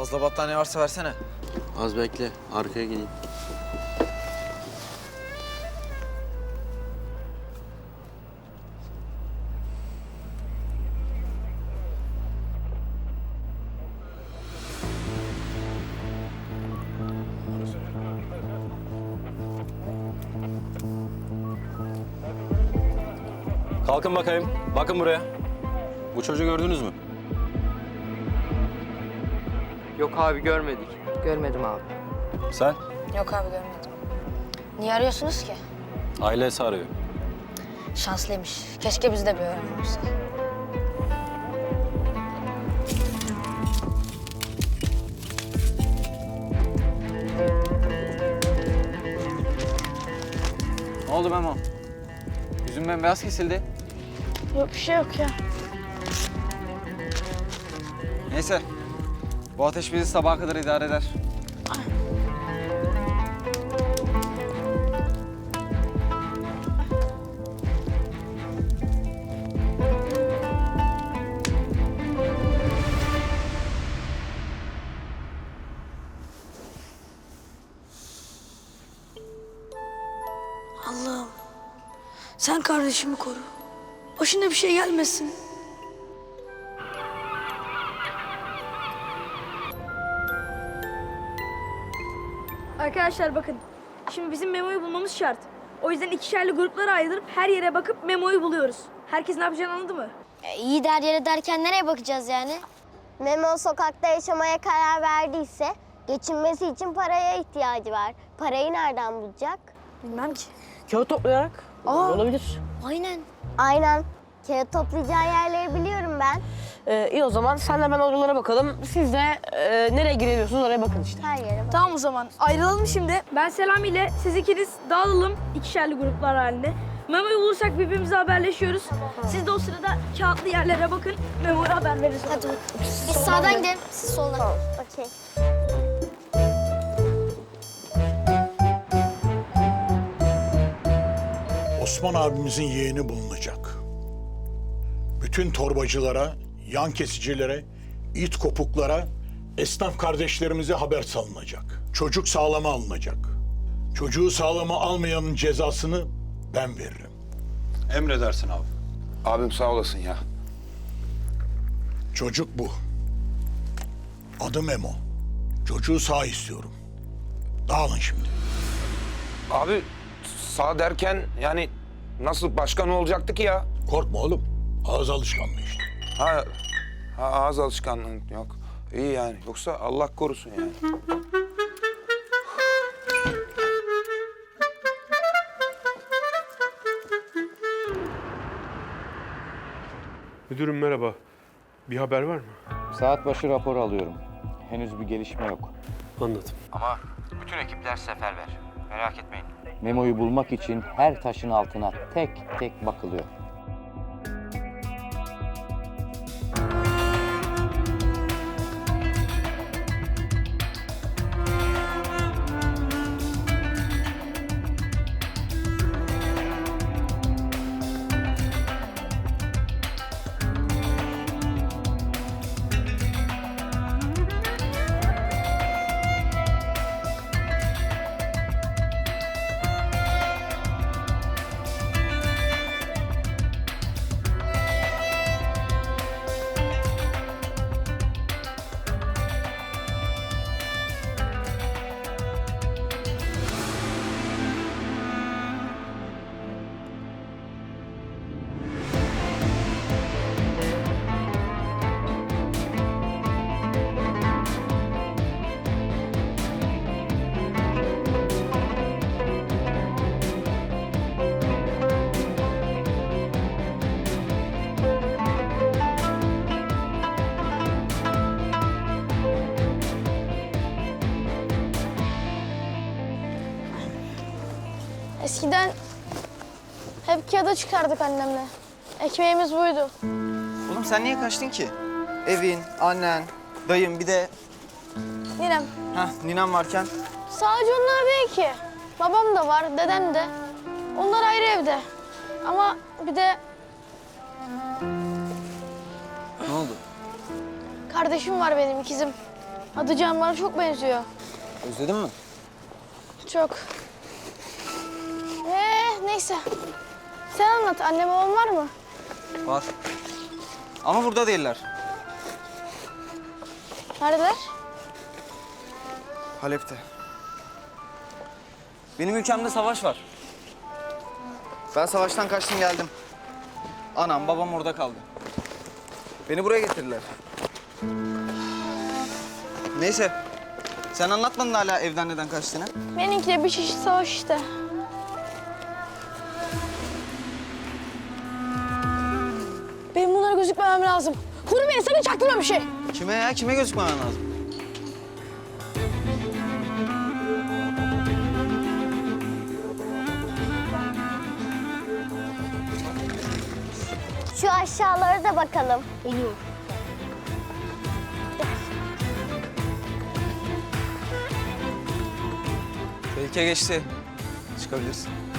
Fazla battaniye varsa versene. Az bekle. Arkaya geleyim. Kalkın bakayım. Bakın buraya. Bu çocuğu gördünüz mü? Yok abi görmedik. Görmedim abi. Sen? Yok abi görmedim. Niye arıyorsunuz ki? Ailesi arıyor. Şanslıymış. Keşke biz de bir öğrenci olsa. Ne oldu Memo? Yüzün bembeyaz kesildi. Yok bir şey yok ya. Neyse. Bu ateş bizi sabaha kadar idare eder. Allah'ım sen kardeşimi koru. Başına bir şey gelmesin. Arkadaşlar bakın. Şimdi bizim Memo'yu bulmamız şart. O yüzden ikişerli gruplara ayrılıp her yere bakıp Memo'yu buluyoruz. Herkes ne yapacağını anladı mı? E, iyi der yere derken nereye bakacağız yani? Memo sokakta yaşamaya karar verdiyse geçinmesi için paraya ihtiyacı var. Parayı nereden bulacak? Bilmem ki. Kağıt toplayarak olabilir. Aynen. Aynen. Kağıt toplayacağı yerleri biliyorum ben. Ee, iyi o zaman senle ben oralara bakalım. Siz de e, nereye girebiliyorsunuz oraya bakın işte. Her yere bak. Tamam o zaman ayrılalım şimdi. Ben Selami ile siz ikiniz dağılalım ikişerli gruplar halinde. Memo'yu bulursak birbirimize haberleşiyoruz. Siz de o sırada kağıtlı yerlere bakın. Memo'ya haber veririz. Hadi Biz sağdan gidelim, siz soldan. Okey. Osman abimizin yeğeni bulunacak. Bütün torbacılara, yan kesicilere, it kopuklara, esnaf kardeşlerimize haber salınacak. Çocuk sağlama alınacak. Çocuğu sağlama almayanın cezasını ben veririm. Emredersin abi. Abim sağ olasın ya. Çocuk bu. Adı Memo. Çocuğu sağ istiyorum. Dağılın şimdi. Abi sağ derken yani nasıl başka ne olacaktı ki ya? Korkma oğlum. Ağız alışkanlığı işte. Ha, ha ağız alışkanlığın yok. İyi yani. Yoksa Allah korusun yani. Müdürüm merhaba. Bir haber var mı? Saat başı rapor alıyorum. Henüz bir gelişme yok. Anladım. Ama bütün ekipler seferber. Merak etmeyin. Memo'yu bulmak için her taşın altına tek tek bakılıyor. Eskiden hep kağıda çıkardık annemle. Ekmeğimiz buydu. Oğlum sen niye kaçtın ki? Evin, annen, dayın bir de Ninem. heh, ninem varken. Sadece onlar değil ki. Babam da var, dedem de. Onlar ayrı evde. Ama bir de Ne oldu? kardeşim var benim ikizim. Adı Can bana çok benziyor. Özledin mi? Çok. Neyse. Sen anlat. Anne babam var mı? Var. Ama burada değiller. Neredeler? Halep'te. Benim ülkemde savaş var. Ben savaştan kaçtım geldim. Anam babam orada kaldı. Beni buraya getirdiler. Neyse. Sen anlatmadın hala evden neden kaçtığını. Benimki de bir çeşit savaş işte. Gözükmemem lazım. Koru beni sakın çaktırma bir şey. Kime ya? Kime gözükmemen lazım? Şu aşağılara da bakalım. Tehlike geçti. Çıkabilirsin.